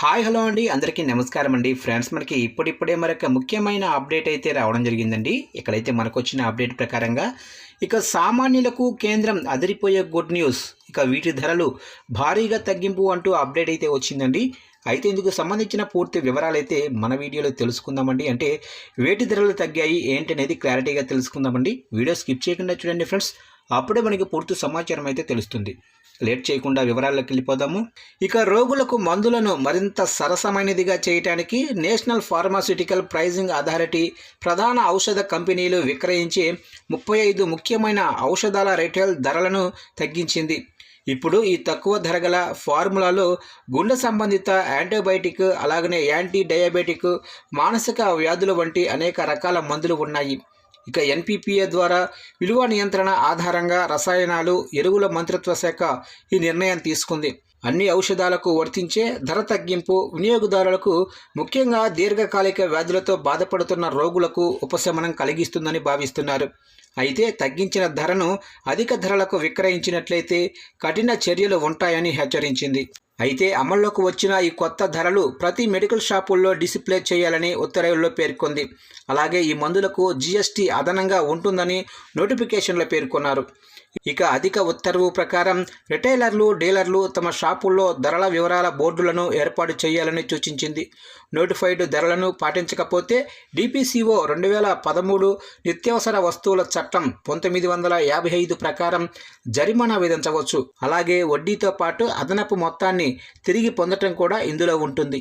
Hi hello అండి. అందరికీ నమస్కారం అండి. ఫ్రెండ్స్ మనకి ఇప్పుడిప్పుడే మరొక ముఖ్యమైన అప్డేట్ అయితే రావడం జరిగిందండి. ఇక్కడైతే మనకు వచ్చిన అప్డేట్ ప్రకారంగా ఇక సామాన్యులకు కేంద్రం అదిరిపోయే గుడ్ న్యూస్. ఇక వీటి ధరలు భారీగా తగ్గింపు అంటూ అప్డేట్ అయితే వచ్చిందండి. అయితే ఇందుకు సంబంధించిన పూర్తి వివరాలు అయితే మన వీడియోలో తెలుసుకుందామండి. అంటే వేటి ధరలు తగ్గాయి ఏంటనేది క్లారిటీగా తెలుసుకుందామండి. వీడియో స్కిప్ చేయకుండా చూడండి ఫ్రెండ్స్. అప్పుడే మనకి పూర్తి సమాచారం అయితే తెలుస్తుంది. లేట్ చేయకుండా వివరాల్లోకి వెళ్ళిపోదాము. ఇక రోగులకు మందులను మరింత సరసమైనదిగా చేయటానికి నేషనల్ ఫార్మాస్యూటికల్ ప్రైజింగ్ అథారిటీ ప్రధాన ఔషధ కంపెనీలు విక్రయించే ముప్పై ఐదు ముఖ్యమైన ఔషధాల రిటైల్ ధరలను తగ్గించింది. ఇప్పుడు ఈ తక్కువ ధర గల ఫార్ములాలో గుండె సంబంధిత యాంటీబయాటిక్ అలాగనే యాంటీ డయాబెటిక్ మానసిక వ్యాధుల వంటి అనేక రకాల మందులు ఉన్నాయి. ఇక ఎన్పిపిఏ ద్వారా విలువ నియంత్రణ ఆధారంగా రసాయనాలు ఎరువుల మంత్రిత్వ శాఖ ఈ నిర్ణయం తీసుకుంది. అన్ని ఔషధాలకు వర్తించే ధర తగ్గింపు వినియోగదారులకు ముఖ్యంగా దీర్ఘకాలిక వ్యాధులతో బాధపడుతున్న రోగులకు ఉపశమనం కలిగిస్తుందని భావిస్తున్నారు. అయితే తగ్గించిన ధరను అధిక ధరలకు విక్రయించినట్లయితే కఠిన చర్యలు ఉంటాయని హెచ్చరించింది. అయితే అమల్లోకి వచ్చిన ఈ కొత్త ధరలు ప్రతి మెడికల్ షాపుల్లో డిస్ప్లే చేయాలని ఉత్తర్వుల్లో పేర్కొంది. అలాగే ఈ మందులకు జీఎస్టీ అదనంగా ఉంటుందని నోటిఫికేషన్లో పేర్కొన్నారు. ఇక అధిక ఉత్తర్వు ప్రకారం రిటైలర్లు డీలర్లు తమ షాపుల్లో ధరల వివరాల బోర్డులను ఏర్పాటు చేయాలని సూచించింది. నోటిఫైడ్ ధరలను పాటించకపోతే డిపిసిఓ రెండు వేల పదమూడు నిత్యావసర వస్తువుల చట్టం పంతొమ్మిది వందల యాభై ఐదు ప్రకారం జరిమానా విధించవచ్చు. అలాగే వడ్డీతో పాటు అదనపు మొత్తాన్ని తిరిగి పొందటం కూడా ఇందులో ఉంటుంది.